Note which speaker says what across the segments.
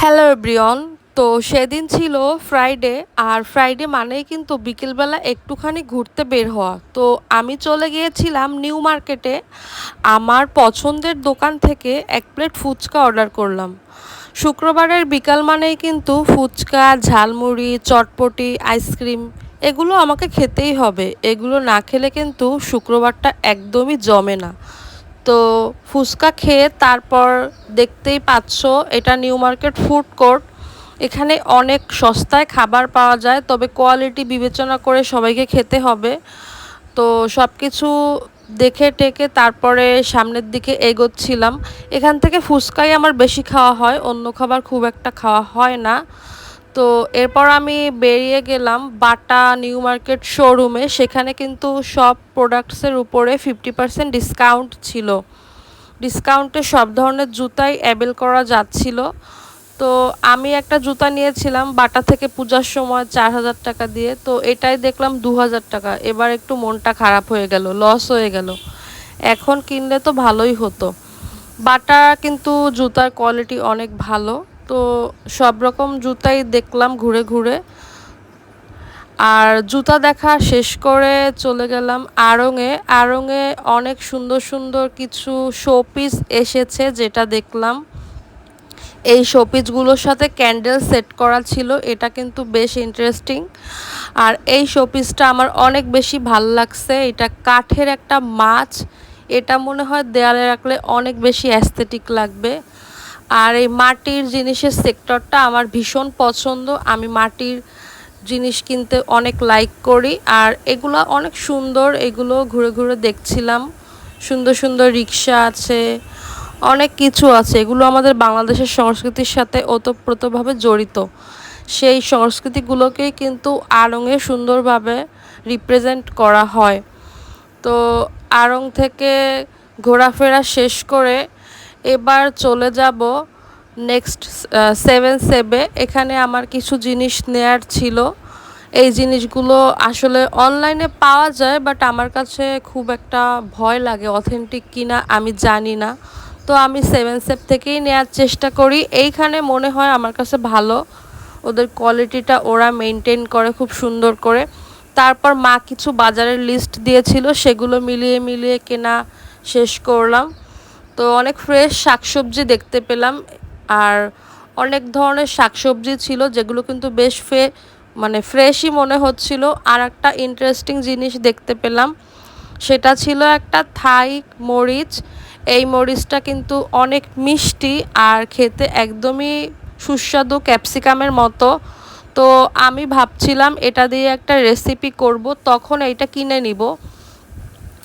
Speaker 1: Hello Brian তো সেদিন ছিল ফ্রাইডে আর ফ্রাইডে মানেই কিন্তু বিকেলবেলা একটুখানি ঘুরতে বের হওয়া। তো আমি চলে গিয়েছিলাম নিউ মার্কেটে আমার পছন্দের দোকান থেকে এক প্লেট ফুচকা অর্ডার করলাম। শুক্রবারের বিকাল মানেই কিন্তু ফুচকা, ঝালমুড়ি, চটপটি, আইসক্রিম এগুলো আমাকে খেতেই হবে। এগুলো না খেলে কিন্তু শুক্রবারটা একদমই জমে না। তো ফুচকা খেয়ে তারপর দেখতেই পাচ্ছ, এটা নিউ মার্কেট ফুড কোর্ট। এখানে অনেক সস্তায় খাবার পাওয়া যায়, তবে কোয়ালিটি বিবেচনা করে সবাইকে খেতে হবে। তো সব কিছু দেখে টেকে তারপরে সামনের দিকে এগোচ্ছিলাম। এখান থেকে ফুচকাই আমার বেশি খাওয়া হয়, অন্য খাবার খুব একটা খাওয়া হয় না। তো এরপর আমি বেরিয়ে গেলাম বাটা নিউ মার্কেট শোরুমে। সেখানে কিন্তু সব প্রোডাক্টসের উপরে ফিফটি পার্সেন্ট ডিসকাউন্ট ছিল। ডিসকাউন্টে সব ধরনের জুতাই অ্যাভেল করা যাচ্ছিল। তো আমি একটা জুতা নিয়েছিলাম বাটা থেকে পূজার সময় চার হাজার টাকা দিয়ে। তো এটাই দেখলাম দু হাজার টাকা। এবার একটু মনটা খারাপ হয়ে গেল লস হয়ে গেল। এখন কিনলে তো ভালোই হতো। বাটা কিন্তু জুতার কোয়ালিটি অনেক ভালো। তো সব রকম জুতাই দেখলাম ঘুরে ঘুরে। আর জুতা দেখা শেষ করে চলে গেলাম আড়ংয়ে আড়ংয়ে অনেক সুন্দর সুন্দর কিছু শোপিস এসেছে যেটা দেখলাম। এই শোপিসগুলোর সাথে ক্যান্ডেল সেট করা ছিল, এটা কিন্তু বেশ ইন্টারেস্টিং আর এই শোপিসটা আমার অনেক বেশি ভালো লাগছে, এটা কাঠের একটা মাছ। এটা মনে হয় দেয়ালে রাখলে অনেক বেশি অ্যাস্থেটিক লাগবে। আর এই মাটির জিনিসের সেক্টরটা আমার ভীষণ পছন্দ। আমি মাটির জিনিস কিনতে অনেক লাইক করি আর এগুলো অনেক সুন্দর, এগুলো ঘুরে ঘুরে দেখছিলাম। সুন্দর সুন্দর রিক্সা আছে, অনেক কিছু আছে। এগুলো আমাদের বাংলাদেশের সংস্কৃতির সাথে ওতপ্রোতভাবে জড়িত। সেই সংস্কৃতিগুলোকেই কিন্তু আড়ংয়ে সুন্দরভাবে রিপ্রেজেন্ট করা হয়। তো আড়ং থেকে ঘোরাফেরা শেষ করে এবার চলে যাব নেক্সট সেভেন সেভে এখানে আমার কিছু জিনিস নেয়ার ছিল। এই জিনিসগুলো আসলে অনলাইনে পাওয়া যায় বাট আমার কাছে খুব একটা ভয় লাগে অথেন্টিক কিনা, আমি জানি না। তো আমি সেভেন সেপ থেকেই নেওয়ার চেষ্টা করি। এইখানে মনে হয় আমার কাছে ভালো। ওদের কোয়ালিটিটা ওরা মেনটেন করে খুব সুন্দর করে। তারপর মা কিছু বাজারের লিস্ট দিয়েছিল, সেগুলো মিলিয়ে মিলিয়ে কেনা শেষ করলাম। তো অনেক ফ্রেশ শাকসবজি দেখতে পেলাম। আর অনেক ধরনের শাকসবজি ছিল, যেগুলো কিন্তু বেশ ফে মানে ফ্রেশই মনে হচ্ছিল। আর একটা ইন্টারেস্টিং জিনিস দেখতে পেলাম, সেটা ছিল একটা থাই মরিচ। এই মরিচটা কিন্তু অনেক মিষ্টি আর খেতে একদমই সুস্বাদু ক্যাপসিকামের মতো। তো আমি ভাবছিলাম এটা দিয়ে একটা রেসিপি করব, তখন এইটা কিনে নিব।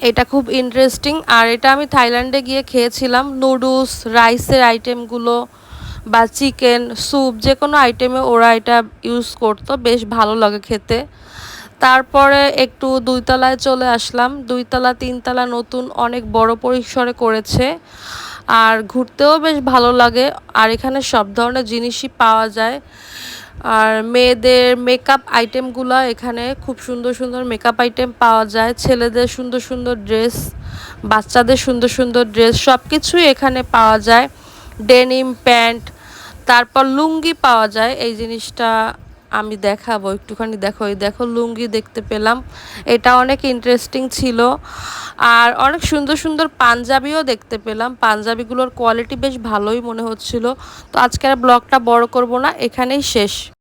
Speaker 1: এটা খুব ইন্টারেস্টিং আর এটা আমি থাইল্যান্ডে গিয়ে খেয়েছিলাম। নুডলস, রাইসের আইটেমগুলো বা চিকেন, স্যুপ, যে কোনো আইটেমে ওরা এটা ইউজ করতো। বেশ ভালো লাগে খেতে। তারপরে একটু দুইতলায় চলে আসলাম। দুইতলা, তিনতলা নতুন, অনেক বড় পরিসরে করেছে। আর ঘুরতেও বেশ ভালো লাগে। আর এখানে সব ধরনের জিনিসই পাওয়া যায়। আর মেয়েদের মেকআপ আইটেমগুলো এখানে খুব সুন্দর সুন্দর মেকআপ আইটেম পাওয়া যায়। ছেলেদের সুন্দর সুন্দর ড্রেস বাচ্চাদের সুন্দর সুন্দর ড্রেস সব কিছুই এখানে পাওয়া যায়। ডেনিম প্যান্ট তারপর লুঙ্গি পাওয়া যায়। এই জিনিসটা আমি দেখাবো, একটুখানি দেখো ওই দেখো লুঙ্গি দেখতে পেলাম। এটা অনেক ইন্টারেস্টিং ছিল। আর অনেক সুন্দর সুন্দর পাঞ্জাবিও দেখতে পেলাম। পাঞ্জাবিগুলোর কোয়ালিটি বেশ ভালোই মনে হচ্ছিল। তো আজকের ব্লগটা বড় করব না, এখানেই শেষ।